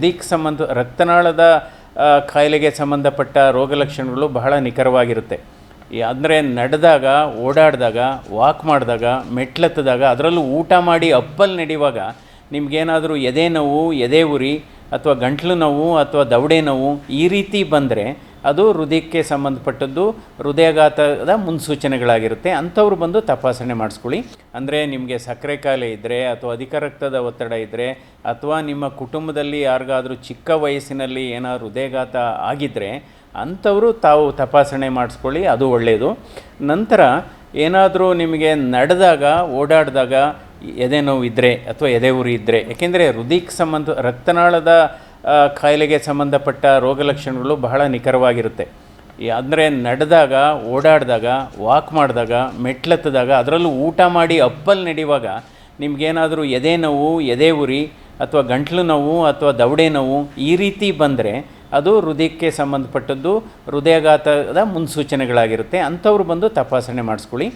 ಹೃದಯಕ್ಕೆ ಸಂಬಂಧ, ರಕ್ತನಾಳದ ಕಾಯಿಲೆಗೆ ಸಂಬಂಧಪಟ್ಟ ರೋಗ ಲಕ್ಷಣಗಳು ಬಹಳ ನಿಖರವಾಗಿರುತ್ತೆ. ಅಂದರೆ ನಡೆದಾಗ, ಓಡಾಡಿದಾಗ ವಾಕ್ ಮಾಡಿದಾಗ, ಮೆಟ್ಲತ್ತದಾಗ, ಅದರಲ್ಲೂ ಊಟ ಮಾಡಿ ಅಪ್ಪಲ್ಲಿ ನಡೆಯುವಾಗ ನಿಮಗೇನಾದರೂ ಎದೆ ನೋವು, ಎದೆ ಉರಿ, ಅಥವಾ ಗಂಟ್ಲು ನೋವು, ಅಥವಾ ದವಡೆ ನೋವು ಈ ರೀತಿ ಬಂದರೆ ಅದು ಹೃದಯಕ್ಕೆ ಸಂಬಂಧಪಟ್ಟದ್ದು, ಹೃದಯಾಘಾತದ ಮುನ್ಸೂಚನೆಗಳಾಗಿರುತ್ತೆ. ಅಂಥವ್ರು ಬಂದು ತಪಾಸಣೆ ಮಾಡಿಸ್ಕೊಳ್ಳಿ. ಅಂದರೆ ನಿಮಗೆ ಸಕ್ಕರೆ ಕಾಯಿಲೆ ಇದ್ದರೆ ಅಥವಾ ಅಧಿಕ ರಕ್ತದ ಒತ್ತಡ ಇದ್ದರೆ ಅಥವಾ ನಿಮ್ಮ ಕುಟುಂಬದಲ್ಲಿ ಯಾರಿಗಾದರೂ ಚಿಕ್ಕ ವಯಸ್ಸಿನಲ್ಲಿ ಏನಾದ್ರು ಹೃದಯಾಘಾತ ಆಗಿದ್ದರೆ ಅಂಥವರು ತಾವು ತಪಾಸಣೆ ಮಾಡಿಸ್ಕೊಳ್ಳಿ, ಅದು ಒಳ್ಳೆಯದು ನಂತರ ಏನಾದರೂ ನಿಮಗೆ ನಡೆದಾಗ, ಓಡಾಡಿದಾಗ ಎದೆ ನೋವು ಇದ್ದರೆ ಅಥವಾ ಎದೆ ಉರಿ ಇದ್ದರೆ ಏಕೆಂದರೆ ಹೃದಯಕ್ಕೆ ಸಂಬಂಧ, ರಕ್ತನಾಳದ ಕಾಯಿಲೆಗೆ ಸಂಬಂಧಪಟ್ಟ ರೋಗ ಲಕ್ಷಣಗಳು ಬಹಳ ನಿಖರವಾಗಿರುತ್ತೆ. ಅಂದರೆ ನಡೆದಾಗ, ಓಡಾಡಿದಾಗ ವಾಕ್ ಮಾಡಿದಾಗ, ಮೆಟ್ಲತ್ತದಾಗ, ಅದರಲ್ಲೂ ಊಟ ಮಾಡಿ ಅಪ್ಪಲ್ಲಿ ನಡೆಯುವಾಗ ನಿಮಗೇನಾದರೂ ಎದೆ ನೋವು, ಎದೆ ಉರಿ ಅಥವಾ ಗಂಟ್ಲು ನೋವು ಅಥವಾ ದವಡೆ ನೋವು ಈ ರೀತಿ ಬಂದರೆ ಅದು ಹೃದಯಕ್ಕೆ ಸಂಬಂಧಪಟ್ಟದ್ದು ಹೃದಯಾಘಾತದ ಮುನ್ಸೂಚನೆಗಳಾಗಿರುತ್ತೆ. ಅಂಥವ್ರು ಬಂದು ತಪಾಸಣೆ ಮಾಡಿಸ್ಕೊಳ್ಳಿ.